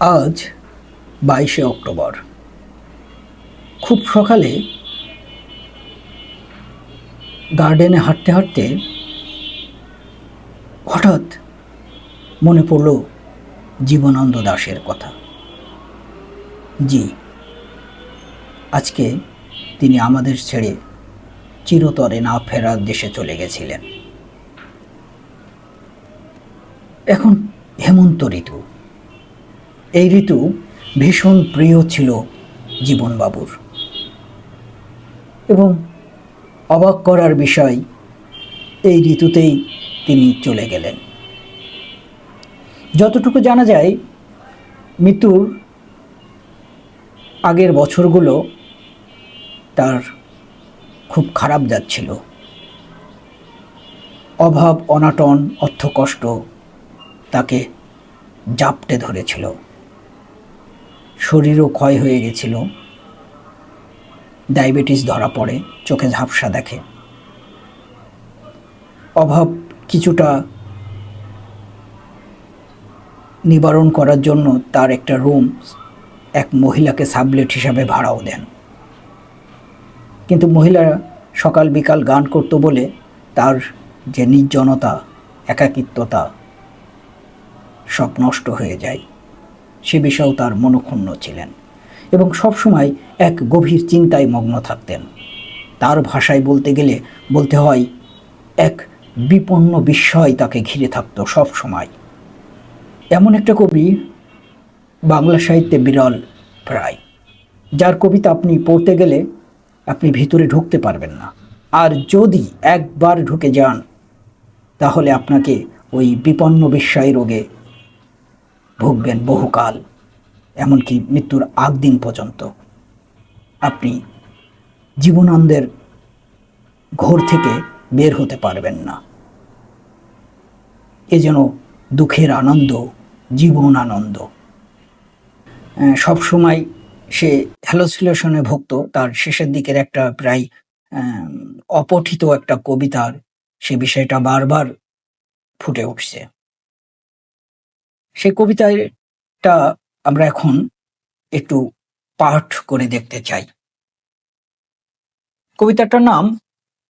আজ বাইশে অক্টোবর। খুব সকালে গার্ডেনে হাঁটতে হাঁটতে হঠাৎ মনে পড়ল জীবনানন্দ দাশের কথা। জি, আজকে তিনি আমাদের ছেড়ে চিরতরে না ফেরার দেশে চলে গেছিলেন। এখন হেমন্ত ঋতু। এই ঋতু ভীষণ প্রিয় ছিল জীবনবাবুর। এবং অবাক করার বিষয়, এই ঋতুতেই তিনি চলে গেলেন। যতটুকু জানা যায়, মৃত্যুর আগের বছরগুলো তার খুব খারাপ যাচ্ছিল। অভাব, অনাটন, অর্থকষ্ট তাকে জাপটে ধরেছিল। শরীরও ক্ষয় হয়ে গেছিল। ডায়াবেটিস ধরা পড়ে, চোখে ঝাপসা দেখে। অভাব কিছুটা নিবারণ করার জন্য তার একটা রুম এক মহিলাকে সাবলেট হিসাবে ভাড়াও দেন। কিন্তু মহিলা সকাল বিকাল গান করতো বলে তার যে নির্জনতা, একাকিত্বতা সব নষ্ট হয়ে যায়। সে বিষয়েও তার মনক্ষুণ্ণ ছিলেন এবং সবসময় এক গভীর চিন্তায় মগ্ন থাকতেন। তার ভাষায় বলতে গেলে বলতে হয়, এক বিপন্ন বিস্ময় তাকে ঘিরে থাকত সব সময় এমন একটা কবি বাংলা সাহিত্যে বিরল প্রায়, যার কবিতা আপনি পড়তে গেলে আপনি ভিতরে ঢুকতে পারবেন না। আর যদি একবার ঢুকে যান, তাহলে আপনাকে ওই বিপন্ন বিস্ময় রোগে ভুগবেন বহুকাল, এমনকি মৃত্যুর আগ দিন পর্যন্ত। আপনি জীবনানন্দের ঘোর থেকে বের হতে পারবেন না। এ যেন দুঃখের আনন্দ জীবন আনন্দ সব সময় সে হ্যালোসিলেশনে ভুগত তার শেষের দিকের একটা প্রায় অপঠিত একটা কবিতার সে বিষয়টা বারবার ফুটে উঠছে। সেই কবিতাটা আমরা এখন একটু পাঠ করে দেখতে চাই। কবিতাটার নাম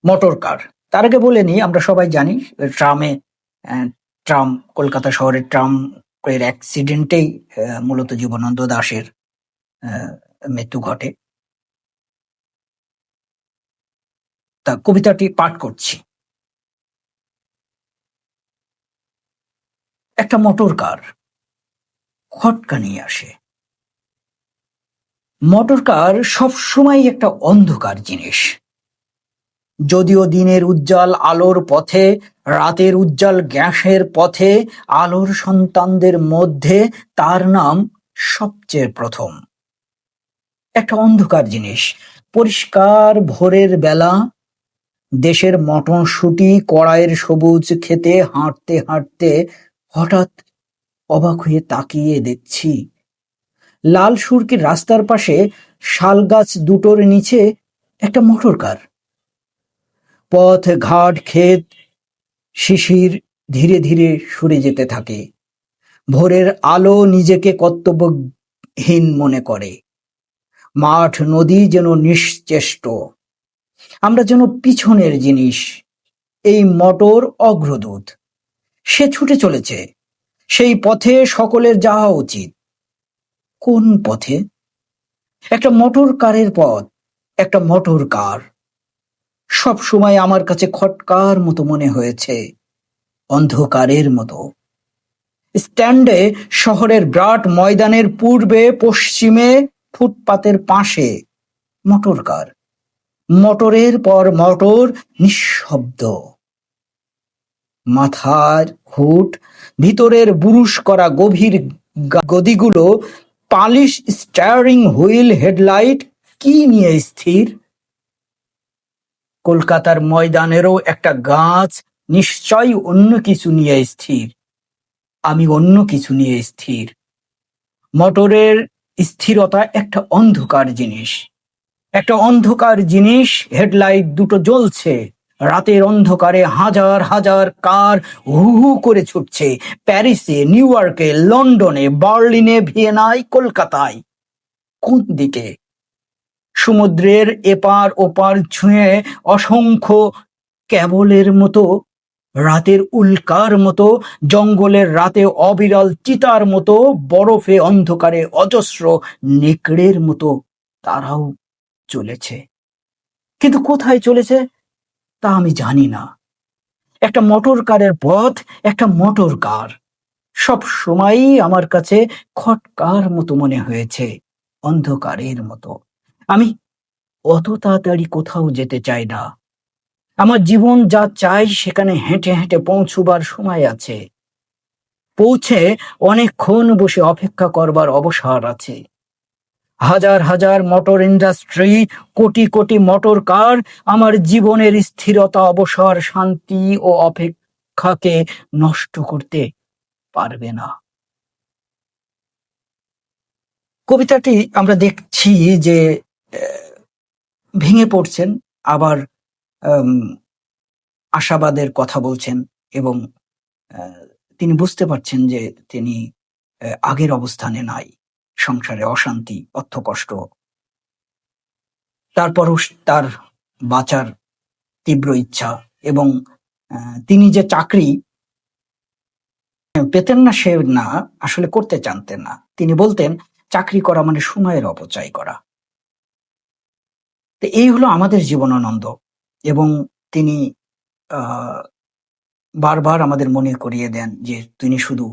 মোটর কার। তার আগে বলে নিই আমরা সবাই জানি ট্রামে ট্রাম কলকাতা শহরের ট্রাম এর অ্যাক্সিডেন্টেই মূলত জীবনানন্দ দাশের আহ, মৃত্যু ঘটে। তা কবিতাটি পাঠ করছি। একটা মোটর কার। খটকা নিয়ে আসে। মোটর কার সবসময় একটা অন্ধকার জিনিস। যদিও দিনের উজ্জ্বল আলোর পথে, রাতের উজ্জ্বল গ্যাসের পথে, আলোর সন্তানদের মধ্যে তার নাম সবচেয়ে প্রথম। একটা অন্ধকার জিনিস। পরিষ্কার ভোরের বেলা, দেশের মটরশুঁটি, কড়াইয়ের সবুজ খেতে হাঁটতে হাঁটতে হঠাৎ অবাক হয়ে তাকিয়ে দেখছি। লাল সুরকির রাস্তার পাশে শাল গাছ দুটোর নিচে একটা মোটর কার। পথ, ঘাট, ক্ষেত, শিশির ধীরে ধীরে সরে যেতে থাকে। ভোরের আলো নিজেকে কর্তব্যহীন মনে করে। মাঠ, নদী যেন নিশ্চেষ্ট আমরা যেন পিছনের জিনিস। এই মোটর অগ্রদূত। সে ছুটে চলেছে। সেই পথে সকলের যাওয়া উচিত। কোন পথে? একটা মোটর কারের পথ, একটা মোটর কার। সব সময় আমার কাছে খটকার মতো মনে হয়েছে, অন্ধকারের মতো। স্ট্যান্ডে শহরের ব্রাট ময়দানের পূর্বে, পশ্চিমে, ফুটপাতের পাশে মোটর কার। মোটরের পর মোটর নিঃশব্দ। মাথার হুট ভিতরের বুরুশ করা গভীর গদিগুলো পালিশ স্টারিং হুইল হেডলাইট কি নিয়ে স্থির? কলকাতার ময়দানেরও একটা গাছ নিশ্চয়ই অন্য কিছু নিয়ে স্থির। আমি অন্য কিছু নিয়ে স্থির। মোটরের স্থিরতা একটা অন্ধকার জিনিস। একটা অন্ধকার জিনিস, হেডলাইট দুটো জ্বলছে। রাতের অন্ধকারে হাজার হাজার কার হু হু করে ছুটছে প্যারিসে, নিউ ইয়র্কে, লন্ডনে, বার্লিনে, ভিয়েনায়, কলকাতায়। কোন দিকে? সমুদ্রের এপার ওপার ছুঁয়ে অসংখ্য ক্যাবলের মতো, রাতের উল্কার মতো, জঙ্গলের রাতে অবিরল চিতার মতো, বরফে অন্ধকারে অজস্র নেকড়ের মতো তারাও চলেছে। কিন্তু কোথায় চলেছে? তা আমি জানি না। একটা মোটর কারের পথ, একটা মোটর কার। সব সময়ই আমার কাছে খটকার মতো মনে হয়েছে, অন্ধকারের মতো। আমি অত তাড়াতাড়ি কোথাও যেতে চাই না। আমার জীবন যা চাই সেখানে হেঁটে হেঁটে পৌঁছবার সময় আছে। পৌঁছে অনেকক্ষণ বসে অপেক্ষা করবার অবসর আছে। হাজার হাজার motor industry, crore crore motor car আমার জীবনের স্থিরতা, অবসর, শান্তি ও অপেক্ষাকে নষ্ট করতে পারবে না। কবিতাটি আমরা দেখছি যে ভেঙে পড়ছেন, আবার আশাবাদের কথা বলছেন এবং তিনি বুঝতে পারছেন যে তিনি আগের অবস্থানে নাই। সংসারে অশান্তি, অর্থকষ্ট। তারপরও তার বাঁচার তীব্র ইচ্ছা এবং তিনি যে চাকরি পেতেন না, সে না, আসলে করতে জানতেন না। তিনি বলতেন, চাকরি করা মানে সময়ের অপচয় করা। তো এই হলো আমাদের জীবনানন্দ এবং তিনি বারবার আমাদের মনে করিয়ে দেন যে তিনি শুধু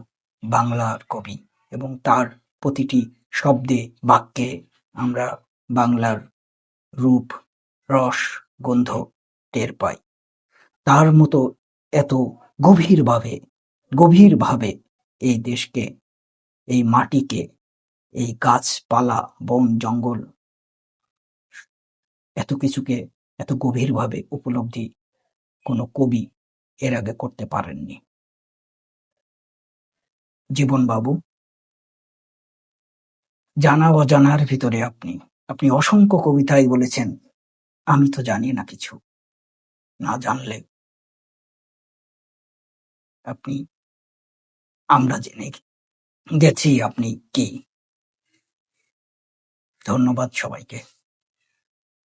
বাংলার কবি এবং তার প্রতিটি শব্দে বাক্যে আমরা বাংলার রূপ, রস, গন্ধ টের পাই। তার মতো এত গভীরভাবে গভীরভাবে এই দেশকে, এই মাটিকে, এই গাছপালা, বন, জঙ্গল এত কিছুকে এত গভীরভাবে উপলব্ধি কোনো কবি এর আগে করতে পারেননি। জীবন বাবু জানা অজানার ভিতরে আপনি আপনি অসংখ্য কবিতায় বলেছেন, আমি তো জানি না কিছু, না জানলে আপনি, আমরা জেনে গেছি আপনি কি। ধন্যবাদ সবাইকে।